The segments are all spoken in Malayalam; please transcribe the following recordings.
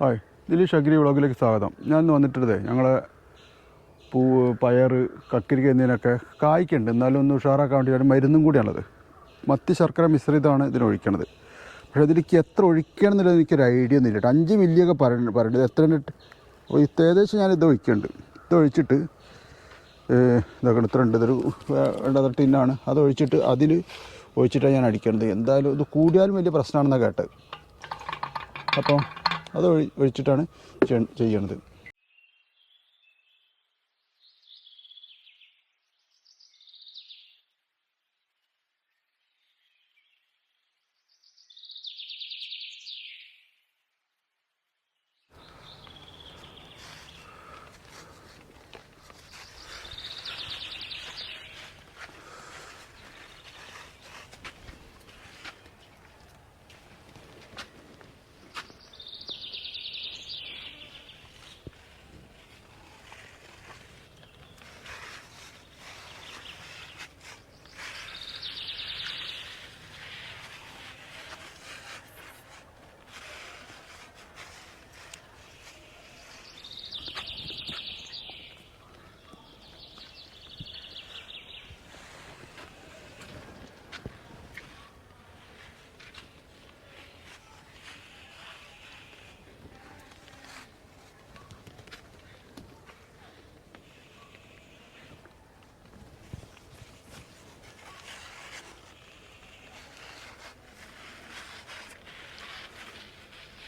ഹായ് ദിലീഷ് അഗ്രി വ്ളോഗിലേക്ക് സ്വാഗതം. ഞാൻ ഇന്ന് വന്നിട്ടുള്ളത് ഞങ്ങൾ പൂ പയർ കക്കിരിക്ക എന്നതിനൊക്കെ കായ്ക്കുണ്ട് എന്നാലും ഒന്ന് ഉഷാറാക്കാൻ വേണ്ടി ഒരു മരുന്നും കൂടിയാണത് മത്തി ശർക്കര മിശ്രിതമാണ് ഇതിന് ഒഴിക്കണത്. പക്ഷേ ഇതിലേക്ക് എത്ര ഒഴിക്കണം എന്നുള്ളത് എനിക്കൊരു ഐഡിയ ഒന്നും ഇല്ല. അഞ്ച് മില്ലിയൊക്കെ പറയണ പറയുന്നത് എത്ര ഏകദേശം ഞാൻ ഇത് ഒഴിക്കുന്നുണ്ട്. ഇത് ഒഴിച്ചിട്ട് ഇതൊക്കെ ഇത്ര ഉണ്ട്. ഇതൊരു വേണ്ടത്ര ടിന്നാണ്. അത് ഒഴിച്ചിട്ട് അതിൽ ഒഴിച്ചിട്ടാണ് ഞാൻ അടിക്കേണ്ടത് എന്തായാലും ഇത് കൂടിയാലും വലിയ പ്രശ്നമാണെന്നാണ് കേട്ടത്. അപ്പോൾ അത് ഒഴിച്ചിട്ടാണ് ചെയ്യ- ചെയ്യണത്.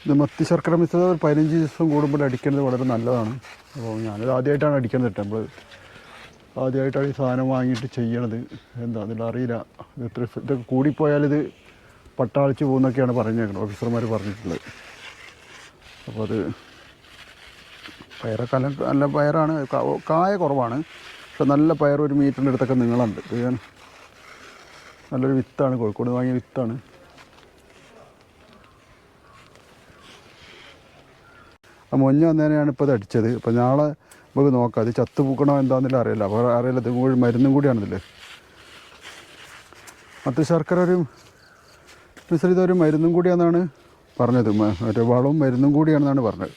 ഇത് മത്തി ശർക്കര മിശ്രിതം ഒരു പതിനഞ്ച് ദിവസം കൂടുമ്പോൾ അടിക്കുന്നത് വളരെ നല്ലതാണ്. അപ്പോൾ ഞാനത് ആദ്യമായിട്ടാണ് അടിക്കുന്നത് നമ്മൾ ആദ്യമായിട്ടാണ് ഈ സാധനം വാങ്ങിയിട്ട് ചെയ്യണത്. എന്താ അതിൽ അറിയില്ല. ഇത് ഇത്ര ഇതൊക്കെ കൂടിപ്പോയാൽ ഇത് പട്ടാളിച്ച് പോകുന്നൊക്കെയാണ് പറഞ്ഞേക്കുന്നത്. ഓഫീസർമാർ പറഞ്ഞിട്ടുള്ളത്. അപ്പോൾ അത് പയറൊക്കെ നല്ല നല്ല പയറാണ്. കായ കുറവാണ്. പക്ഷെ നല്ല പയർ ഒരു മീറ്ററിന്റെ അടുത്തൊക്കെ നീളമുണ്ട്. നല്ലൊരു വിത്താണ്. കോഴിക്കോട് വാങ്ങിയ വിത്താണ്. ആ മൊഞ്ഞ വന്നതിനെയാണ് ഇപ്പോൾ ഇത് അടിച്ചത്. അപ്പോൾ നാളെ നമുക്ക് നോക്കാം. അത് ചത്തു പൂക്കണോ എന്താണെന്നില്ല അറിയില്ല. അപ്പോൾ അറിയില്ല. ഇത് കൂടി മരുന്നും കൂടിയാണിതിൽ മറ്റു ശർക്കര ഒരു മിശ്രിത ഒരു മരുന്നും കൂടിയാണെന്നാണ് പറഞ്ഞത്. മറ്റേ വളവും മരുന്നും കൂടിയാണെന്നാണ് പറഞ്ഞത്.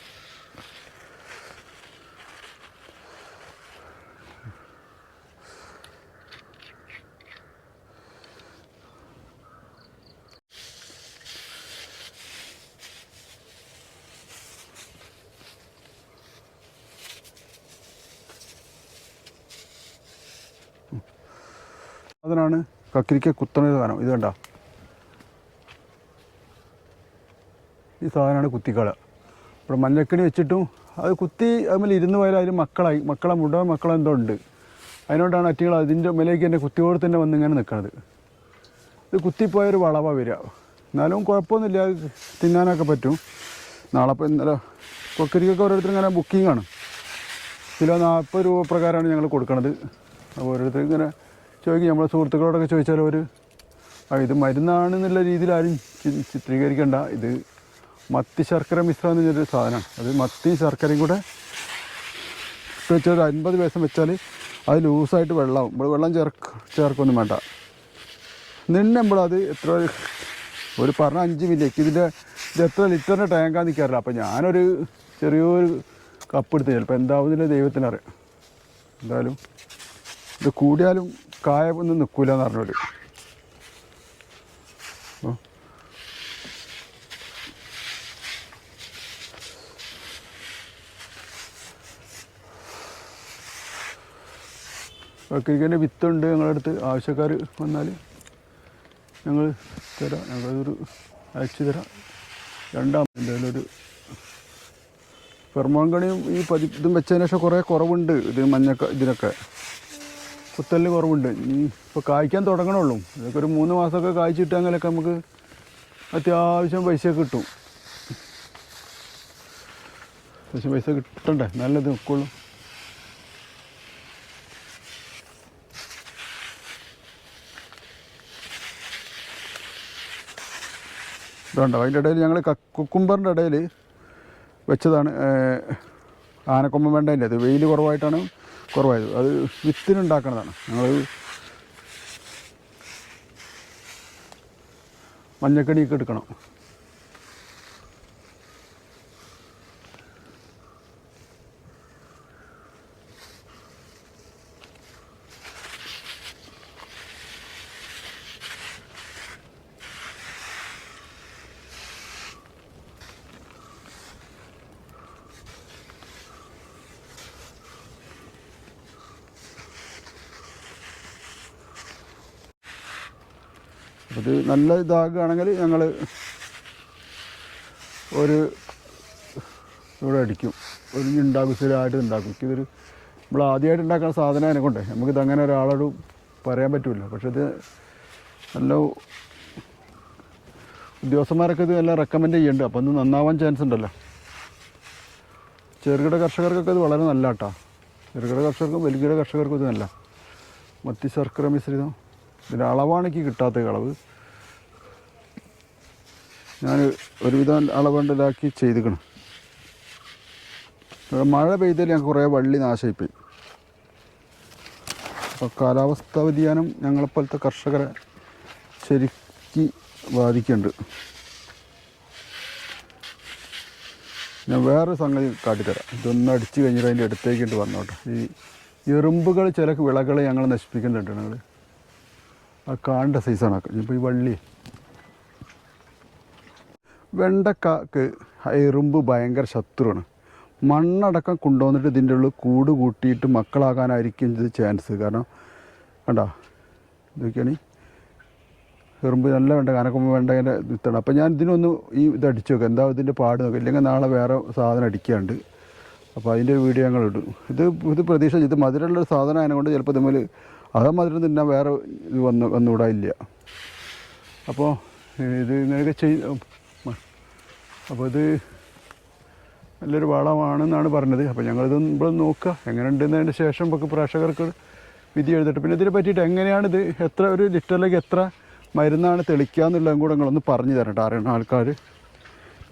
അതിനാണ് കക്കിരിക്ക കുത്തണ സാധനം. ഇത് കണ്ട? ഈ സാധനമാണ് കുത്തിക്കള. ഇവിടെ മഞ്ഞക്കണി വെച്ചിട്ടും അത് കുത്തി അതിൽ ഇരുന്ന് പോയാൽ അതിന് മക്കളായി. മക്കളെ മുഴുവൻ മക്കളെന്തോ ഉണ്ട്. അതിനോടാണ് അറ്റികൾ അതിന്റെ മേലേക്ക് എന്റെ കുത്തിയോട് തന്നെ വന്ന് ഇങ്ങനെ നിൽക്കണത് ഇത് കുത്തിപ്പോയൊരു വളവ വരിക. എന്നാലും കുഴപ്പമൊന്നുമില്ല. തിന്നാനൊക്കെ പറ്റും. നാളെ ഇപ്പോൾ ഇന്നലെ കൊക്കരിക്കൊക്കെ ഓരോരുത്തർ ഇങ്ങനെ ബുക്കിംഗ് ആണ് കിലോ നാൽപ്പത് രൂപ പ്രകാരമാണ് ഞങ്ങൾ കൊടുക്കണത്. അപ്പോൾ ഓരോരുത്തർ ഇങ്ങനെ ചോദിക്കും നമ്മളെ സുഹൃത്തുക്കളോടൊക്കെ ചോദിച്ചാൽ അവർ ഇത് മരുന്നാണെന്നുള്ള രീതിയിൽ ആരും ചിത്രീകരിക്കണ്ട. ഇത് മത്തി ശർക്കര മിശ്രം എന്ന് പറഞ്ഞൊരു സാധനമാണ്. അത് മത്തി ശർക്കരയും കൂടെ ഒരു അൻപത് ദിവസം വെച്ചാൽ അത് ലൂസായിട്ട് വെള്ളമാവും നമ്മൾ വെള്ളം ചേർക്ക് ചേർക്കൊന്നും വേണ്ട. നിന്നുമ്പോൾ അത് എത്ര ഒരു പറഞ്ഞ അഞ്ച് മില്ലിക്ക് ഇതിന്റെ ഇത് എത്ര ലിറ്ററിന്റെ ടാങ്കാന്ന് നിൽക്കാറില്ല അപ്പോൾ ഞാനൊരു ചെറിയൊരു കപ്പ് എടുത്ത് ചിലപ്പോൾ എന്താവുന്നില്ല ദൈവത്തിനറിയാം എന്തായാലും ഇത് കൂടിയാലും കായ നിൽക്കൂല എന്ന് പറഞ്ഞവർ ക്രിക്കറ്റിന്റെ വിത്തുണ്ട് ഞങ്ങളുടെ അടുത്ത് ആവശ്യക്കാർ വന്നാൽ ഞങ്ങൾ തരാം. ഞങ്ങളതൊരു അയച്ചു തരാം. രണ്ടാം എന്തായാലും ഒരു ഫെർമോങ്കണിയും ഈ പതി ഇതും വെച്ചതിന് ശേഷം കുറേ കുറവുണ്ട്. ഇത് മഞ്ഞക്ക ഇതിനൊക്കെ. കുത്തലിന് കുറവുണ്ട്. ഇനി ഇപ്പോൾ കായ്ക്കാൻ തുടങ്ങണുള്ളൂ. ഇതൊക്കെ ഒരു മൂന്ന് മാസമൊക്കെ കായ്ച്ചിട്ടെങ്കിലൊക്കെ നമുക്ക് അത്യാവശ്യം പൈസ കിട്ടും. അത്യാവശ്യം പൈസ കിട്ടണ്ടേ? നല്ലത് നിൽക്കുള്ളൂ ഇതുണ്ടോ? അതിന്റെ ഇടയിൽ ഞങ്ങൾ കുക്കുംബറിന്റെ ഇടയിൽ വെച്ചതാണ് ആനക്കൊമ്പം ആനക്കൊമ്പൻ വേണ്ടതിന്റെ. അത് വെയിൽ കുറവായിട്ടാണ് കുറവായത്. അത് വിത്തിനുണ്ടാക്കണതാണ്. ഞങ്ങൾ മഞ്ഞക്കടിയൊക്കെ എടുക്കണം. ഇത് നല്ല ഇതാകുകയാണെങ്കിൽ ഞങ്ങൾ ഒരു ഇവിടെ അടിക്കും. ഒരു ഉണ്ടാക്കും സ്ഥിരമായിട്ട് ഉണ്ടാക്കും. ഇതൊരു നമ്മൾ ആദ്യമായിട്ട് ഉണ്ടാക്കുന്ന സാധനം അതിനെ കൊണ്ടേ. നമുക്കിത് അങ്ങനെ ഒരാളോട് പറയാൻ പറ്റില്ല പക്ഷെ ഇത് നല്ല ഉദ്യോഗസ്ഥന്മാരൊക്കെ ഇത് എല്ലാം റെക്കമെൻഡ് ചെയ്യുന്നുണ്ട്. അപ്പോൾ ഇത് നന്നാവാൻ ചാൻസ് ഉണ്ടല്ലോ. ചെറുകിട കർഷകർക്കൊക്കെ ഇത് വളരെ നല്ല കേട്ടോ ചെറുകിട കർഷകർക്കും വലിയ കർഷകർക്കും ഇത് നല്ല. മത്തി ശർക്കര മിശ്രിതം. ഇതിന്റെ അളവാണ് എനിക്ക് കിട്ടാത്ത അളവ്. ഞാൻ ഒരുവിധം അളവുണ്ട് ഇതാക്കി ചെയ്തിക്കണം മഴ പെയ്താൽ ഞങ്ങൾക്ക് കുറേ വള്ളി നാശമായിപ്പോയി അപ്പോൾ കാലാവസ്ഥാ വ്യതിയാനം ഞങ്ങളെപ്പോലത്തെ കർഷകരെ ശരിക്ക് ബാധിക്കുന്നുണ്ട് ഞാൻ വേറെ സംഗതി കാട്ടിത്തരാം. ഇതൊന്ന് അടിച്ചു കഴിഞ്ഞിട്ട് അതിന്റെ അടുത്തേക്കിട്ട് വന്നോട്ടെ. ഈ എറുമ്പുകൾ ചില വിളകളെ ഞങ്ങൾ നശിപ്പിക്കുന്നുണ്ട് ഞങ്ങൾ ആ കാണ്ട സൈസാണ് ഇപ്പോൾ ഈ വള്ളി. വെണ്ടക്കാക്ക് എറുമ്പ് ഭയങ്കര ശത്രുവാണ്. മണ്ണടക്കം കൊണ്ടുവന്നിട്ട് ഇതിന്റെ ഉള്ളിൽ കൂട് കൂട്ടിയിട്ട് മക്കളാകാനായിരിക്കും ഇത് ചാൻസ് കാരണം വേണ്ട ഇതൊക്കെയാണ് എറുമ്പ് നല്ല വേണ്ട കനക്കുമ്പോൾ വേണ്ടതിന്റെ വിത്താണ് അപ്പോൾ ഞാൻ ഇതിനൊന്ന് ഈ ഇത് അടിച്ചു നോക്കാം. എന്താ ഇതിന്റെ പാട് നോക്കാം. ഇല്ലെങ്കിൽ നാളെ വേറെ സാധനം അടിക്കാണ്ട്. അപ്പോൾ അതിന്റെ വീഡിയോ ഞങ്ങൾ ഇടും ഇത് ഇത് പ്രതീക്ഷ ഇത് മധുരമുള്ളൊരു സാധനം ആയതുകൊണ്ട് ചിലപ്പോൾ ഇതുമ്മൽ അതാ തന്നെ വേറെ ഇത് വന്ന് വന്നുകൂടാ ഇല്ല. അപ്പോൾ ഇത് ഇങ്ങനെയൊക്കെ ചെയ് അപ്പോൾ ഇത് നല്ലൊരു വളമാണെന്നാണ് പറഞ്ഞത്. അപ്പോൾ ഞങ്ങളിത് ഇവിടെ നോക്കുക എങ്ങനെ ഉണ്ടെന്നതിന് ശേഷം നമുക്ക് പ്രേക്ഷകർക്ക് വിധി എഴുതിട്ട് പിന്നെ ഇതിനെ പറ്റിയിട്ട് എങ്ങനെയാണിത് എത്ര ഒരു ലിറ്ററിലേക്ക് എത്ര മരുന്നാണ് തെളിക്കുക എന്നുള്ളതും കൂടെ നിങ്ങളൊന്ന് പറഞ്ഞു തരട്ടെ അറിയണ ആൾക്കാർ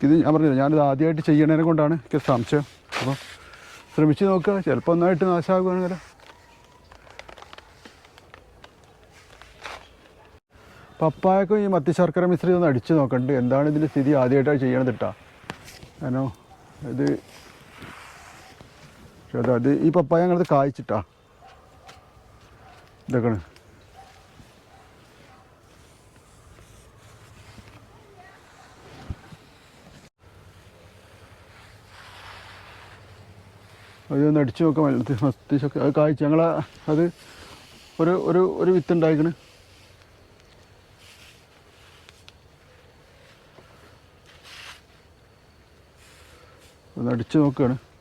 ഇത് ഞാൻ പറഞ്ഞില്ല ഞാനിത് ആദ്യമായിട്ട് ചെയ്യണതിനെ കൊണ്ടാണ് സംശയം. അപ്പോൾ ശ്രമിച്ച് നോക്കുക ചിലപ്പോൾ ഒന്നായിട്ട് നാശമാകുകയാണെങ്കിലോ പപ്പായക്കും ഈ മത്തി ശർക്കര മിശ്രിതം ഒന്ന് അടിച്ച് നോക്കണ്ട്. എന്താണ് ഇതിന്റെ സ്ഥിതി? ആദ്യമായിട്ടാണ് ചെയ്യണത് ഇട്ടാ കാരണം ഇത് പക്ഷേ അത് ഈ പപ്പായ ഞങ്ങളത് കായ്ച്ചിട്ടാ. ഇതൊക്കെയാണ്. അതൊന്ന് അടിച്ചു നോക്കാം മത്തി ശർക്കര. അത് കായ്ച്ച്. ഞങ്ങൾ അത് ഒരു ഒരു ഒരു വിത്ത് ഉണ്ടായിക്കണ്. അടിച്ച് നോക്കുകയാണ്